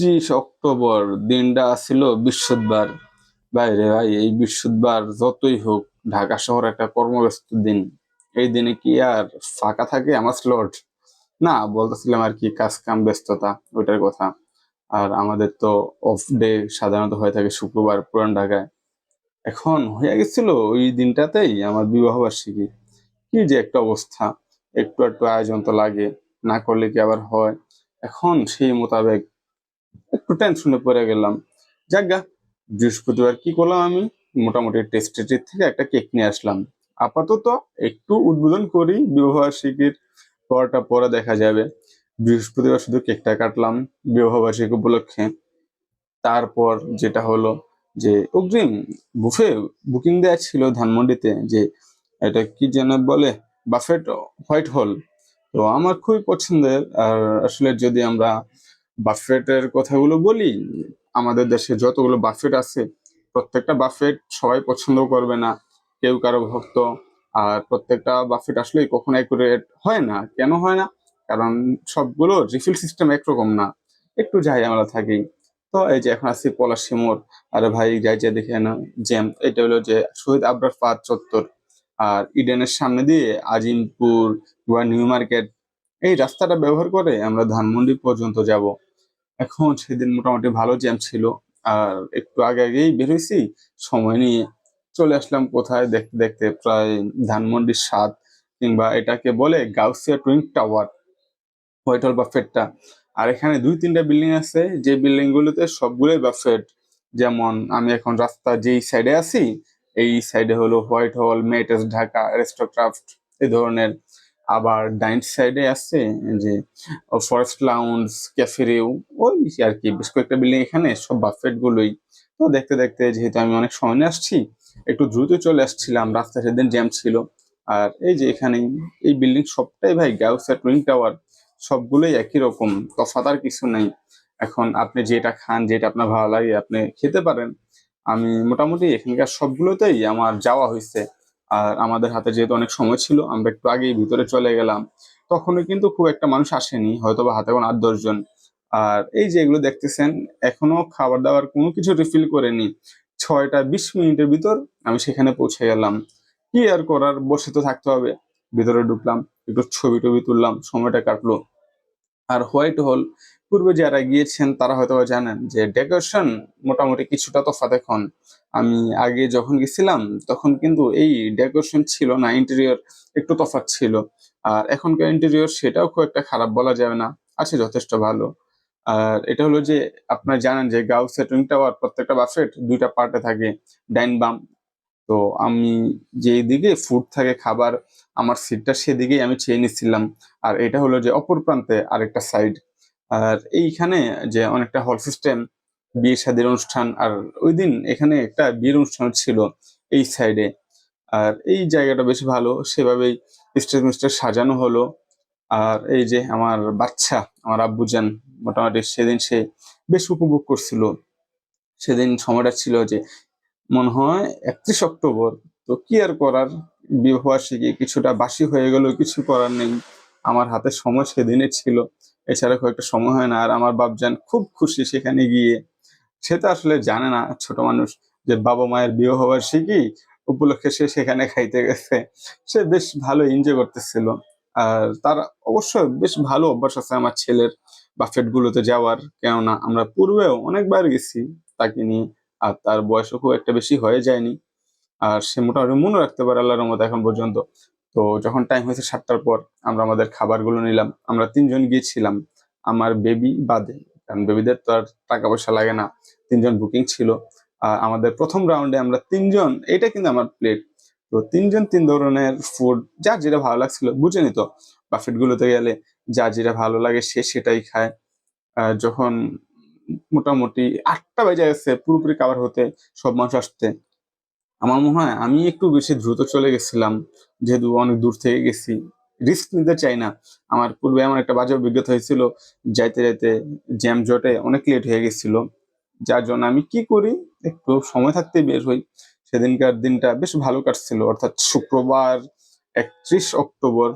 একত্রিশ অক্টোবর দিনটা ছিল বৃহস্পতিবার। বাইরে ভাই, এই বৃহস্পতিবার যতই হোক, ঢাকা শহর একটা কর্মব্যস্ত দিন। এই দিনে কি আর ফাঁকা থাকে? আমার স্লট না, বলতেছিলাম আর কি কাজ কাম ব্যস্ততা, ওইটার কথা। আর আমাদের তো অফ ডে সাধারণত হয়ে থাকে শুক্রবার পুরান ঢাকায়। এখন হয়ে গেছিল ওই দিনটাতেই আমার বিবাহ বার্ষিকী কি যে একটা অবস্থা। একটু একটু আয়োজন তো লাগে, না করলে কি আবার হয়? এখন সেই মোতাবেক একটু টেনশনে পড়ে গেলাম। যাজ্ঞা বৃহস্পতিবার কি করলাম আমি? মোটামুটি টেস্টেটির থেকে একটা কেক নিয়ে আসলাম। আপাতত একটু উদ্বোধন করি বিবাহবার্ষিকীর পরটা পরে দেখা যাবে। বৃহস্পতিবার শুধু কেকটা কাটলাম বিবাহবার্ষিকী উপলক্ষে। তারপর যেটা হলো যে অগ্রিম বুফে বুকিং দেওয়া ছিল ধানমন্ডিতে যে এটা কি যেন বলে বাফেট হোয়াইট হল তো আমার খুবই পছন্দের, আর আসলে যদি আমরা বাফেটের কথাগুলো বলি, আমাদের দেশে যতগুলো বাফেট আছে, প্রত্যেকটা বাফেট সবাই পছন্দ করবে না, কেউ কারও ভক্ত, আর প্রত্যেকটা বাফেট আসলে কখনো অ্যাকুরেট হয় না। কেন হয় না? কারণ সবগুলো রিফিল সিস্টেম একরকম না। একটু যাই আমরা থাকি। তো এই যে এখন আছি পলাশি মোড়। আরে ভাই, যাই যে দেখে না জ্যাম, এটা হলো যে শহীদ আবরার পার্ক চত্বর। আর ইডেনের সামনে দিয়ে আজিমপুর বা নিউ মার্কেট, এই রাস্তাটা ব্যবহার করে আমরা ধানমন্ডি পর্যন্ত যাব। এখন সেদিন মোটামুটি ভালো জ্যাম ছিল। আর একটু আগে আগেই বেরোইছি সময় নিয়ে চলে আসলাম কোথায় দেখতে দেখতে প্রায় ধানমন্ডির স্বাদ কিংবা এটাকে বলে গাউসিয়া টুইন টাওয়ার হোয়াইট হল বাফেটটা। আর এখানে দুই তিনটা বিল্ডিং আছে, যে বিল্ডিং গুলোতে সবগুলোই বাফেট। যেমন আমি এখন রাস্তা যেই সাইডে আছি, এই সাইডে হলো হোয়াইট হল মেটেস, ঢাকা রেস্টোক্রাফট এই ধরনের। আবার ডাইন সাইডে আছে যে ফরেস্ট লাউন্স ক্যাফেরেও ওই আর কি বেশ কয়েকটা বিল্ডিং এখানে, সব বাফেট গুলোই। তো দেখতে দেখতে যেহেতু আমি অনেক সময় আসছি, একটু দ্রুত চলে আসছিলাম, রাস্তা সেদিন জ্যাম ছিল। আর এই যে এখানে এই বিল্ডিং সবটাই ভাই গাউসা টুইন টাওয়ার সবগুলোই একই রকম তফাত আর কিছু নাই। এখন আপনি যেটা খান, যেটা আপনার ভালো লাগে, আপনি খেতে পারেন। আমি মোটামুটি এখানকার সবগুলোতেই আমার যাওয়া হয়েছে। আর আমাদের হাতে যেহেতু অনেক সময় ছিল, আমরা একটু আগেই ভিতরে চলে গেলাম, তখনও কিন্তু খুব একটা মানুষ আসেনি হয়তো বা হাতে কোনো আট দশজন আর এই যে এগুলো দেখতেছেন, এখনও খাবার দাবার কোনো কিছু রিফিল করেনি। ছয়টা বিশ মিনিটের ভিতর আমি সেখানে পৌঁছে গেলাম। কি আর করার, বসে তো থাকতে হবে। ভিতরে ঢুকলাম, একটু ছবি টবি তুললাম, সময়টা কাটলো। আর হোয়াইট হল। পূর্বে যারা গিয়েছেন, তারা হয়তো জানেন যে ডেকোরেশন মোটামুটি কিছুটা তফাৎ এখন। আমি আগে যখন গেছিলাম, তখন কিন্তু এই ডেকোরেশন ছিল না, ইন্টেরিয়র একটু তফাৎ ছিল। আর এখনকার ইন্টেরিয়র সেটাও খুব একটা খারাপ বলা যাবে না, আছে যথেষ্ট ভালো। আর এটা হলো যে, আপনারা জানেন যে গাউসে টুইন টাওয়ার প্রত্যেকটা বাফেট দুইটা পার্টে থাকে, ডাইন বাম তো আমি যেই দিকে ফুড থাকে, খাবার, আমার সিটটা সেদিকেই আমি চেয়ে নিচ্ছিলাম। আর এটা হলো যে অপর প্রান্তে আরেকটা সাইড আর এইখানে যে অনেকটা হল সিস্টেম বিয়ে শাদীর অনুষ্ঠান, আর ওই দিন এখানে একটা বিয়ের অনুষ্ঠান ছিল এই সাইডে আর এই জায়গাটা বেশ ভালো, সেভাবেই স্টেজ মিস্টেজ সাজানো হলো। আর এই যে আমার বাচ্চা, আমার আব্বুজান, মোটামুটি সেদিন সে বেশ উপভোগ করছিল। সেদিন সময়টা ছিল যে মনে হয় একত্রিশ অক্টোবর। তো কি আর করার? বিবাহবার্ষিকী কিছুটা বাসি হয়ে গেল, কিছু করার নেই। আমার হাতে সময় সেদিনে ছিল। এছাড়া খুব একটা সময় হয় না। আর আমার বাপ বাপজান খুব খুশি সেখানে গিয়ে। সে তো আসলে জানে না, ছোট মানুষ, যে বাবা মায়ের বিবাহ বার্ষিকী উপলক্ষে সে সেখানে খাইতে গেছে। সে বেশ ভালো এনজয় করতেছিল। আর তার অবশ্য বেশ ভালো অভ্যাস আছে আমার ছেলের বাফেট গুলোতে যাওয়ার। কেননা আমরা পূর্বেও অনেকবার গেছি তাকে নিয়ে। আর তার বয়সও খুব একটা বেশি হয়ে যায়নি। আর সে মোটামুটি মনে রাখতে পারে আল্লাহর মতো এখন পর্যন্ত। তো যখন টাইম হয়েছে সাতটার পর আমরা আমাদের খাবারগুলো নিলাম, আমরা তিনজন গিয়েছিলাম আমার বেবি বাদে। কারণ বেবিদের তো আর টাকা পয়সা লাগে না, তিনজন বুকিং ছিল। আর আমাদের প্রথম রাউন্ডে আমরা তিনজন, এটা কিন্তু আমার প্লেট তো তিনজন তিন ধরনের ফুড যার যেটা ভালো লাগছিল, বুঝে নিত। বাফেট গুলোতে গেলে যা যেটা ভালো লাগে সে সেটাই খায়। যখন মোটামুটি আটটা বেজে গেছে, পুরোপুরি কাভার হতে, সব মানুষ আসতে। আমার মনে হয় আমি একটু বেশি দ্রুত চলে গেছিলাম, যেহেতু অনেক দূর থেকে গেছি। রিস্ক নিতে চাই না। আমার পূর্বে এমন একটা বাজে অভিজ্ঞতা হয়েছিল, যাইতে যাইতে জ্যাম জটে অনেক লেট হয়ে গেছিল। যার জন্য আমি কি করি, একটু সময় থাকতে বের হই। সেদিনকার দিনটা বেশ ভালো কাটছিল, অর্থাৎ শুক্রবার একত্রিশ অক্টোবর